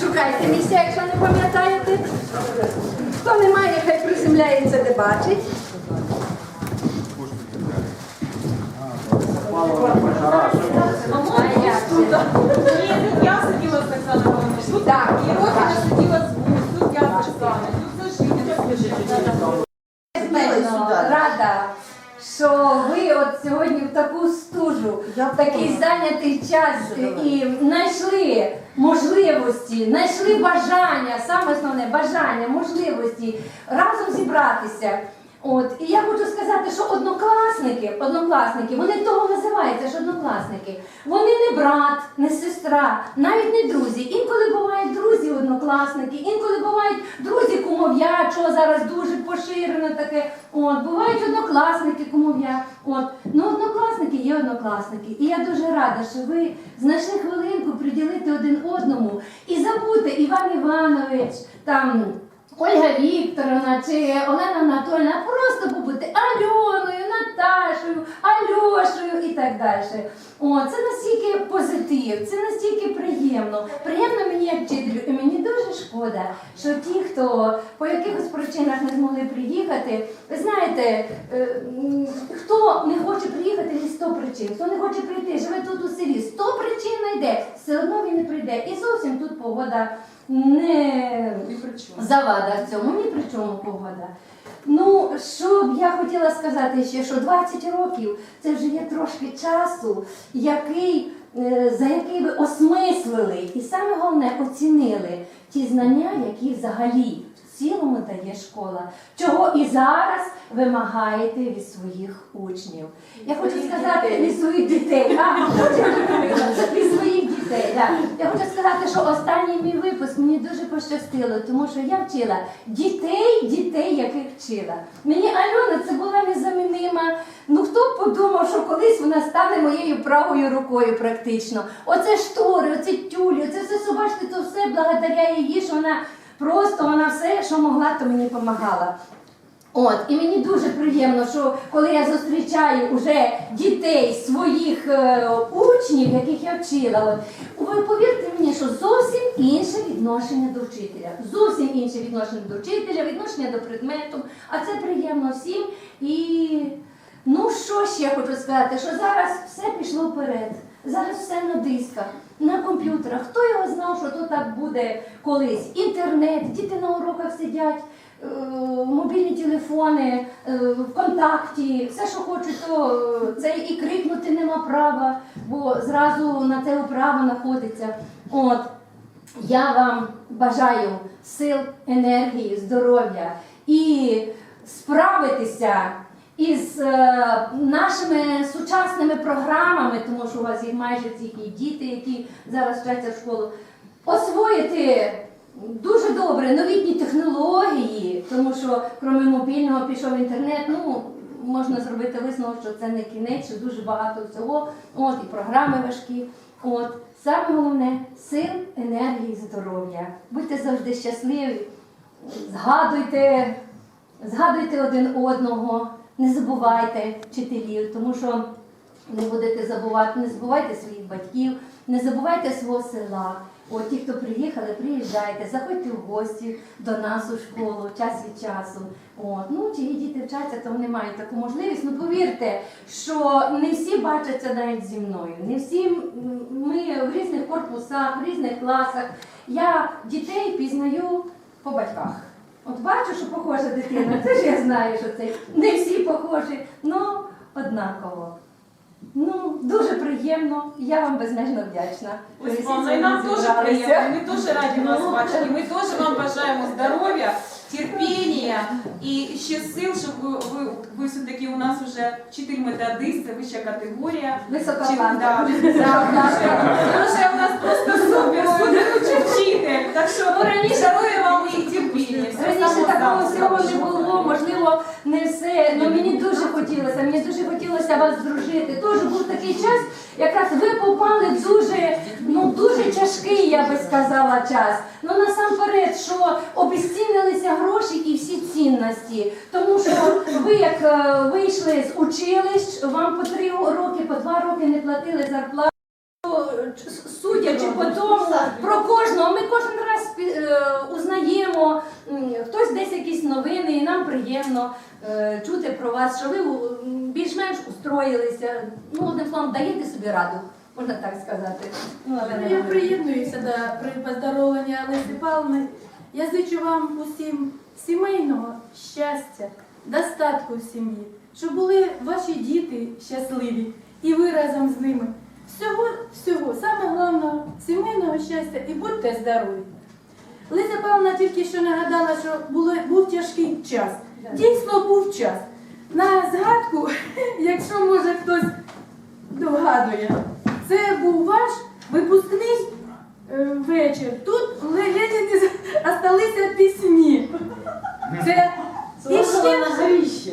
Шукайте місця, якщо не пам'ятаєте. Хто не має, хай приземляється, де бачить. А як же? Ні, я сиділа з Оксаною Івановною, тут Так, Єрохіна сиділа з Гусь, тут я з Оксаною, тут Зажиня. Безмежно рада, що ви от сьогодні в таку стужу, в такий час і знайшли можливості, знайшли бажання, саме основне бажання, можливості разом зібратися. От і я хочу сказати, що однокласники, однокласники, вони того називаються ж однокласники. Вони не брат, не сестра, навіть не друзі. Інколи бувають друзі однокласники, інколи бувають друзі кумов'я, що зараз дуже поширено таке. От бувають однокласники, кумов'я. От ну однокласники є однокласники. І я дуже рада, що ви знайшли хвилинку приділити один одному і забути Іван Іванович там. Ольга Вікторовна чи Олена Анатольовна, просто побути Альоною, Наташою, Альошею і так далі. О, це настільки позитив, це настільки приємно. Приємно мені як вчителю, і мені дуже шкода, що ті, хто по якихось причинах не змогли приїхати, ви знаєте, е, хто не хоче приїхати, є 100 причин. Хто не хоче прийти, живе тут у селі, 100 причин знайде, все одно він не прийде. І зовсім тут погода не завада в цьому, ні при чому погода. Ну, що б я хотіла сказати ще, що 20 років це вже є трошки часу, який, е, за який ви осмислили і саме головне оцінили ті знання, які взагалі в цілому дає школа, чого і зараз вимагаєте від своїх учнів. Я хочу сказати від своїх дітей. Від своїх дітей. Да. Я хочу сказати, що останній мій випуск мені дуже пощастило, тому що я вчила дітей, дітей, яких вчила. Мені Альона це була незамінима. Ну хто б подумав, що колись вона стане моєю правою рукою практично. Оце штори, оце тюлі, оце все що бачите, то все благодаря її, що вона просто вона все, що могла, то мені допомагала. От, і мені дуже приємно, що коли я зустрічаю уже дітей своїх е, учнів, яких я вчила, от, ви повірте мені, що зовсім інше відношення до вчителя. Зовсім інше відношення до вчителя, відношення до предмету. А це приємно всім. І ну що ще хочу сказати, що зараз все пішло вперед. Зараз все на дисках, на комп'ютерах. Хто його знав, що то так буде колись? Інтернет, діти на уроках сидять мобільні телефони, е, ВКонтакті, все, що хочуть, то е, це і крикнути нема права, бо зразу на це право знаходиться. От. Я вам бажаю сил, енергії, здоров'я і справитися із е, нашими сучасними програмами, тому що у вас є майже і діти, які зараз вчаться в школу, освоїти дуже добре новітні технології, тому що крім мобільного пішов інтернет. Ну можна зробити висновок, що це не кінець, що дуже багато всього. От і програми важкі. От саме головне сил, енергії, здоров'я. Будьте завжди щасливі, згадуйте, згадуйте один одного, не забувайте вчителів, тому що не будете забувати, не забувайте своїх батьків, не забувайте свого села. От ті, хто приїхали, приїжджайте, заходьте в гості до нас у школу час від часу. От. Ну, чиї діти вчаться, то вони мають таку можливість. Ну повірте, що не всі бачаться навіть зі мною. Не всі ми в різних корпусах, в різних класах. Я дітей пізнаю по батьках. От бачу, що похожа дитина, це ж я знаю, що це не всі похожі, ну однаково. Ну, дуже приємно, я вам безмежно вдячна. Ось вам, і нам дуже приємно, ми дуже раді вас Ну, бачити. Ми теж вам бажаємо здоров'я, терпіння і ще сил, щоб ви, ви, ви все-таки у нас вже вчитель методист, це вища категорія. Висока Чи- планка. да, да, дуже- Дуже у нас просто супер, суперучий вчитель. Так що Ну, раніше- вам і терпіння. Все Раніше такого всього не було, можливо, не все ну дуже хотілося. Мені дуже хотілося вас дружити. Тож був такий час, якраз ви попали дуже, ну дуже тяжкий, я би сказала, час. Ну насамперед, що обезцінилися гроші і всі цінності. Тому що ви як е, вийшли з училищ, вам по три роки, по два роки не платили зарплату. Судячи по тому, про кожного, ми кожен раз е, узнаємо, хтось десь якісь новини, і нам приємно чути про вас, що ви більш-менш устроїлися. Ну, одним словом, даєте собі раду, можна так сказати. Ну, але Я приєднуюся до при поздоровлення Лесі Павловни. Я зичу вам усім сімейного щастя, достатку в сім'ї, щоб були ваші діти щасливі і ви разом з ними. Всього, всього, саме головне, сімейного щастя і будьте здорові. Леся Павловна тільки що нагадала, що було, був тяжкий час. Дійсно був час. На згадку, якщо може хтось догадує, це був ваш випускний е, вечір. Тут ледь осталися пісні. Це і ще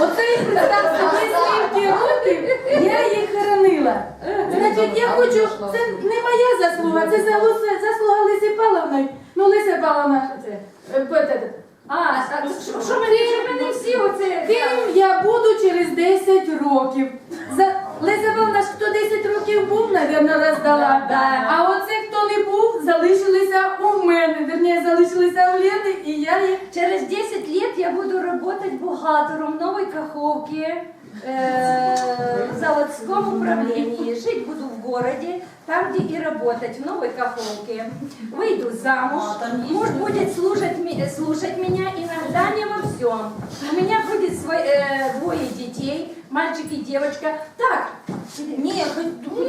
оцей представ собі скільки років я їх хоронила. Значить, я хочу, це не моя заслуга, це заслуга, заслуга Лисі Павловни. Ну, Лися Павловна, е, е, е, А, а що, що мене всі оце... Ким я буду через 10 років? За... Леся Павловна ж хто 10 років був, напевно, роздала. Да. А оце хто не був, залишилися у мене. Верніше, залишилися у Лени, і я їх. Через 10 лет я буду работать бухгалтером нової Новой Каховке э, в заводском управлении. Жить буду в городе, там, где и работать, в Новой Каховке. Выйду замуж, муж будет слушать, слушать меня иногда не во всем. У меня будет свой, э, двое детей, мальчик и девочка. Так, Ні,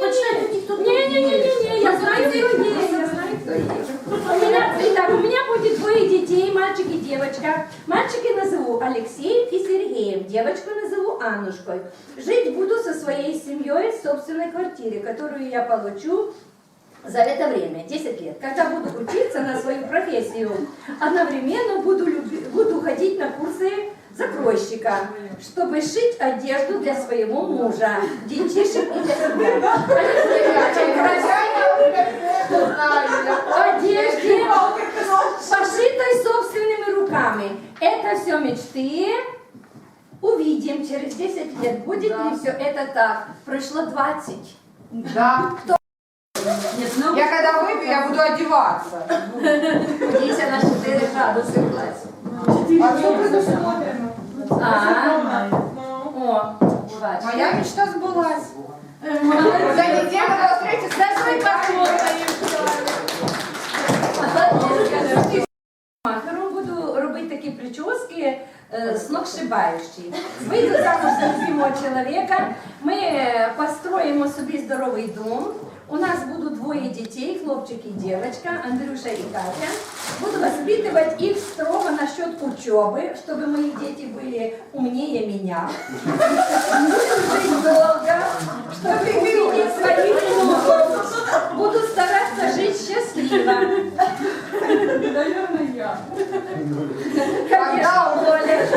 почнете Не-не-не, я знаю, кто есть, я знаю, кто есть. У меня, итак, у меня будет двое детей, мальчик и девочка. Мальчика назову Алексеем и Сергеем, девочку назову Аннушкой. Жить буду со своей семьей в собственной квартире, которую я получу за это время, 10 лет, когда буду учиться на свою профессию, одновременно буду, люби- буду ходить на курсы закройщика, чтобы шить одежду для своего мужа, детишек и для одежде, пошитой собственными руками. Это все мечты. Увидим через 10 лет, будет ли все это так. Прошло 20. Да. Я когда выпью, я буду одеваться. Надеюсь, на 4 градуса в классе. А все предусмотрено. А, о, бачиш. Моя мечта сбылась. За неделю до встречи с нашей Махером буду робити такі прически е, сногсшибаючі. Вийду замуж за любимого чоловіка, ми е, построїмо собі здоровий дом. У нас будут двое детей, хлопчик и девочка, Андрюша и Катя. Буду воспитывать их строго насчет учебы, чтобы мои дети были умнее меня. Будем жить долго, чтобы увидеть своих внуков. Буду стараться жить счастливо. Наверное, я. Конечно, Оля.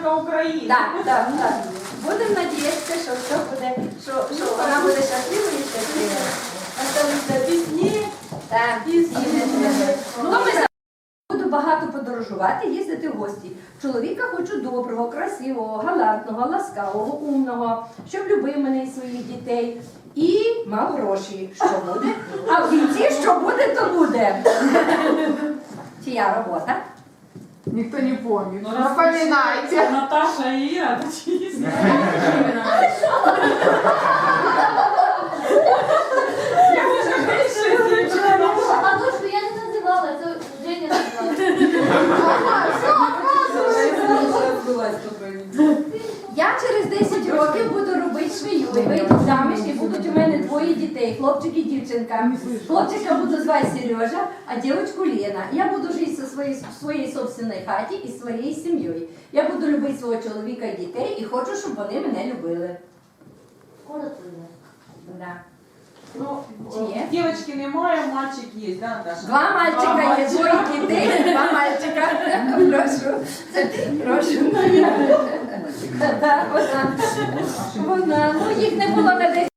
Громадянка України. Так, так, так. Будемо надіятися, що все буде, що, що вона буде щасливою і щаслива. Осталися пісні. Так, Пісні. Ну, ми за- Буду багато подорожувати, їздити в гості. Чоловіка хочу доброго, красивого, галантного, ласкавого, умного, щоб любив мене і своїх дітей. І мав гроші. Що буде? А в кінці, що буде, то буде. Чия робота? Никто не помнит. Но Напоминайте. Наташа и Іра, то чиїсь. Я вже більше дівчина. А то, что я не называла, это Женя назвала. Я через 10 років буду робити швею і вийду заміж, і будуть у мене двоє дітей, хлопчик і дівчинка. Хлопчика буду звати Сережа, а дівчинку Лена. Я буду жити зі своїй, в собственній хаті і своєю сім'єю. Я буду любити свого чоловіка і дітей і хочу, щоб вони мене любили. Коротко. Да. Ну, Чи є? Немає, мальчик є, да, Наташа? Два мальчика є, мальчика. двоє дітей, два мальчика. Прошу. Прошу. Да, Вона. Вона. Ну, їх не було на десь.